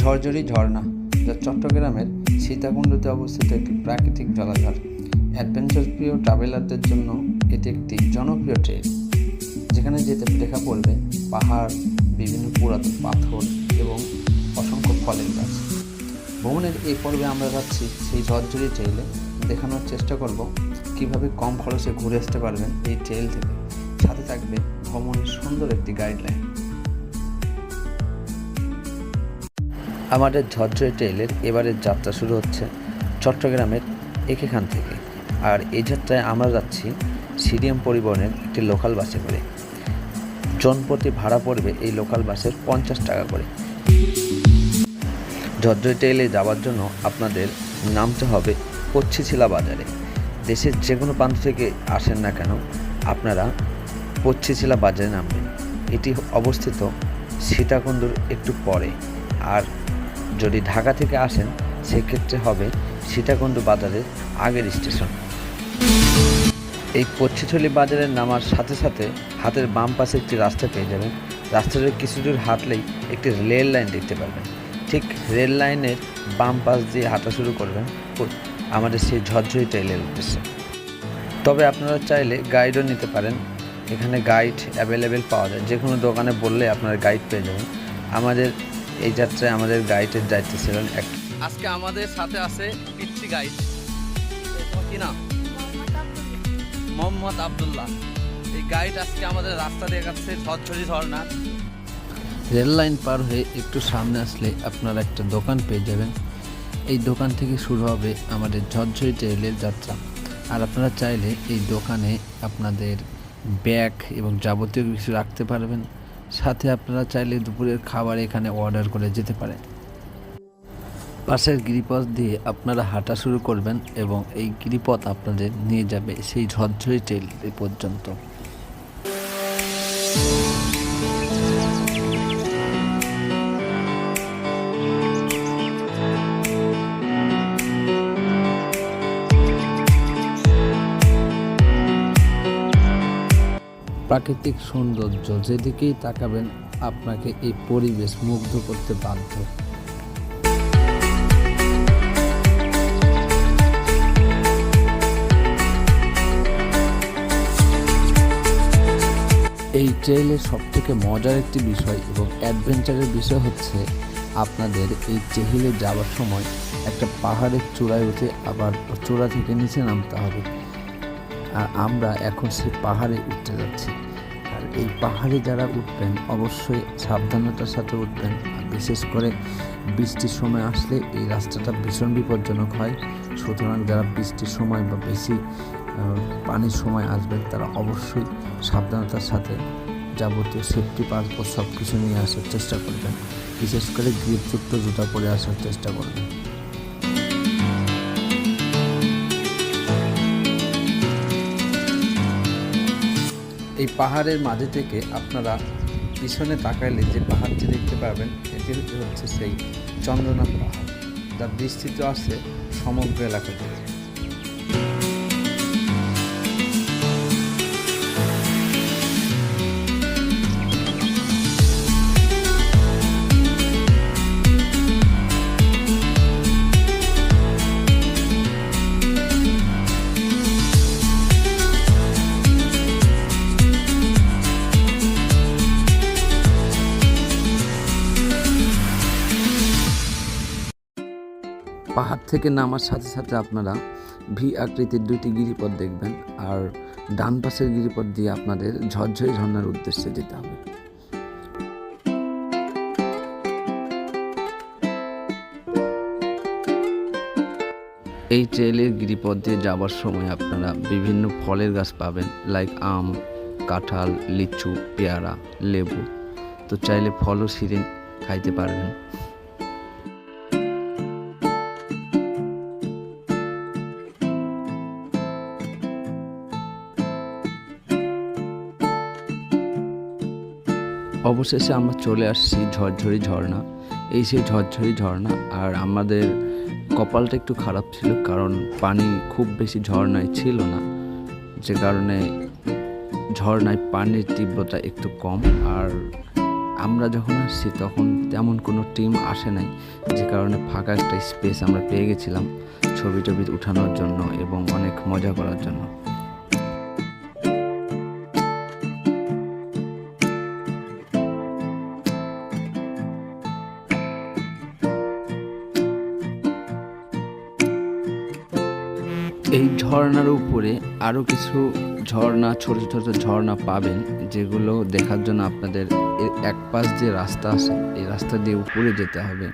ঝরঝরি ঝর্ণা যা চট্টগ্রামের সীতাকুণ্ডতে অবস্থিত একটি প্রাকৃতিক জলাধার। অ্যাডভেঞ্চার প্রিয় ট্রাভেলারদের জন্য এটি একটি জনপ্রিয় ট্রেল যেখানে যেতে দেখা পড়বে পাহাড়, বিভিন্ন পুরাতন পাথর এবং অসংখ্য ফলের গাছ। ভ্রমণের এই পর্বে আমরা যাচ্ছি সেই ঝরঝরি ট্রেইলে দেখানোর চেষ্টা করব কীভাবে কম খরচে ঘুরে আসতে পারবেন এই ট্রেল থেকে। সাথে থাকবে ভ্রমণের সুন্দর একটি গাইডলাইন আমাদের ঝরঝরি ট্রেইলের এবারের যাত্রা শুরু হচ্ছে চট্টগ্রামের একেখান থেকে। আর এই যাত্রায় আমরা যাচ্ছি সিডিএম পরিবহনের একটি লোকাল বাসে করে। জনপ্রতি ভাড়া পড়বে এই লোকাল বাসের পঞ্চাশ টাকা করে। ঝরঝরি ট্রেইলে যাওয়ার জন্য আপনাদের নামতে হবে পচ্ছিছিলা বাজারে। দেশের যে কোনো প্রান্ত থেকে আসেন না কেন আপনারা পচ্ছিছিলা বাজারে নামবেন। এটি অবস্থিত সীতাকুণ্ডুর একটু পরে। আর যদি ঢাকা থেকে আসেন, সেক্ষেত্রে হবে সীতাকুণ্ডু বাজারের আগের স্টেশন। এই পচ্ছিছলি বাজারে নামার সাথে সাথে হাতের বাম পাশে একটি রাস্তা পেয়ে যাবেন। রাস্তাটির কিছু দূর হাঁটলেই একটি রেল লাইন দেখতে পারবেন। ঠিক রেল লাইনের বাম পাশ দিয়ে হাঁটা শুরু করবেন। আমাদের সেই ঝরঝরি ট্রেলের উদ্দেশ্যে। তবে আপনারা চাইলে গাইডও নিতে পারেন। এখানে গাইড অ্যাভেলেবেল পাওয়া যায়। যে কোনো দোকানে বললে আপনারা গাইড পেয়ে যাবেন। আমাদের এই যাত্রায় আমাদের গাইডের দায়িত্ব ছিলেন এক আজকে আমাদের সাথে আছে পিচ্ছি গাইড। কি নাম? মোহাম্মদ আবদুল্লাহ। এই গাইড আজকে আমাদের রাস্তা দেখাচ্ছে ঝরঝরি ঝর্ণা। রেল লাইন পার হয়ে একটু সামনে আসলে আপনারা একটা দোকান পেয়ে যাবেন। এই দোকান থেকে শুরু হবে আমাদের ঝরঝরি ট্রেলের যাত্রা। আর আপনারা চাইলে এই দোকানে আপনাদের ব্যাগ এবং যাবতীয় কিছু রাখতে পারবেন। সাথে আপনারা চাইলে দুপুরের খাবার এখানে অর্ডার করে যেতে পারেন। পাশের গিরিপথ দিয়ে আপনারা হাঁটা শুরু করবেন এবং এই গিরিপথ আপনাদের নিয়ে যাবে সেই ঝরঝরি টেল পর্যন্ত। প্রাকৃতিক সৌন্দর্য যেদিকেই তাকাবেন, আপনাকে এই পরিবেশ মুগ্ধ করতে বাধ্য। এই ট্রেইলের সবথেকে মজার একটি বিষয় এবং অ্যাডভেঞ্চারের বিষয় হচ্ছে আপনাদের এই চেহিলে যাওয়ার সময় একটা পাহাড়ের চূড়ায় উঠে আবার চূড়া থেকে নিচে নামতে হবে। আর আমরা এখন সেই পাহাড়ে উঠতে যাচ্ছি। আর এই পাহাড়ে যারা উঠবেন, অবশ্যই সাবধানতার সাথে উঠবেন। বিশেষ করে বৃষ্টির সময় আসলে এই রাস্তাটা ভীষণ বিপজ্জনক হয়। সুতরাং যারা বৃষ্টির সময় বা বেশি পানির সময় আসবেন, তারা অবশ্যই সাবধানতার সাথে যাবতীয় সেফটি পাসপোর্ট সব কিছু নিয়ে আসার চেষ্টা করবেন। বিশেষ করে গ্রিপযুক্ত জুতা পরে আসার চেষ্টা করবেন। এই পাহাড়ের মাঝে থেকে আপনারা পিছনে তাকাইলে যে পাহাড়টি দেখতে পাবেন, এটি হচ্ছে সেই চন্দ্রনাথ পাহাড়। যা বিস্তৃত আছে সমগ্র এলাকা জুড়ে থেকে নামার সাথে সাথে আপনারা ভি আকৃতির দুইটি গিরিপথ দেখবেন আর ডান পাশের গিরিপথ দিয়ে আপনাদের ঝরঝরি ঝর্ণার উদ্দেশ্যে যেতে হবে। এই ট্রেলের গিরিপথ দিয়ে যাওয়ার সময় আপনারা বিভিন্ন ফলের গাছ পাবেন লাইক আম, কাঁঠাল, লিচু, পেয়ারা, লেবু। তো চাইলে ফলও ছিঁড়ে খাইতে পারবেন। অবশেষে আমরা চলে আসছি ঝরঝরি ঝর্ণা। এই সেই ঝরঝরি ঝর্ণা আর আমাদের কপালটা একটু খারাপ ছিল কারণ পানি খুব বেশি ঝর্ণায় ছিল না। যে কারণে ঝর্ণায় পানির তীব্রতা একটু কম আর আমরা যখন আসছি তখন তেমন কোনো টিম আসে নাই, যে কারণে ফাঁকা একটা স্পেস আমরা পেয়ে গেছিলাম ছবি টবি উঠানোর জন্য এবং অনেক মজা করার জন্য। এই ঝর্ণার উপরে আরও কিছু ঝর্ণা, ছোট ছোট ঝর্ণা পাবেন, যেগুলো দেখার জন্য আপনাদের এক পাশ যে রাস্তা আছে। এই রাস্তা দিয়ে উপরে যেতে হবে।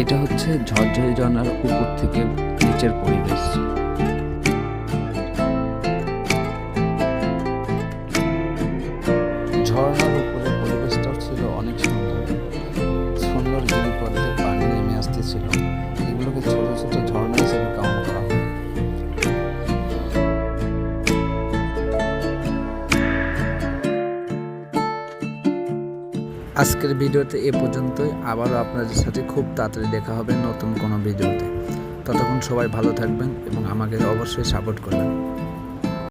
এটা হচ্ছে ঝরঝরি ঝর্ণার উপর থেকে নিচের পরিবেশ। ঝর্ণার গিরিপথে পানি নেমে আসতেছিল। এগুলোকে ছোট ছোট ঝর্ণা হিসেবে কাউন্ট করা হয়। আজকের ভিডিওতে এ পর্যন্তই। আবারও আপনাদের সাথে খুব তাড়াতাড়ি দেখা হবে নতুন কোনো ভিডিওতে। ততক্ষণ সবাই ভালো থাকবেন এবং আমাকে অবশ্যই সাপোর্ট করবেন।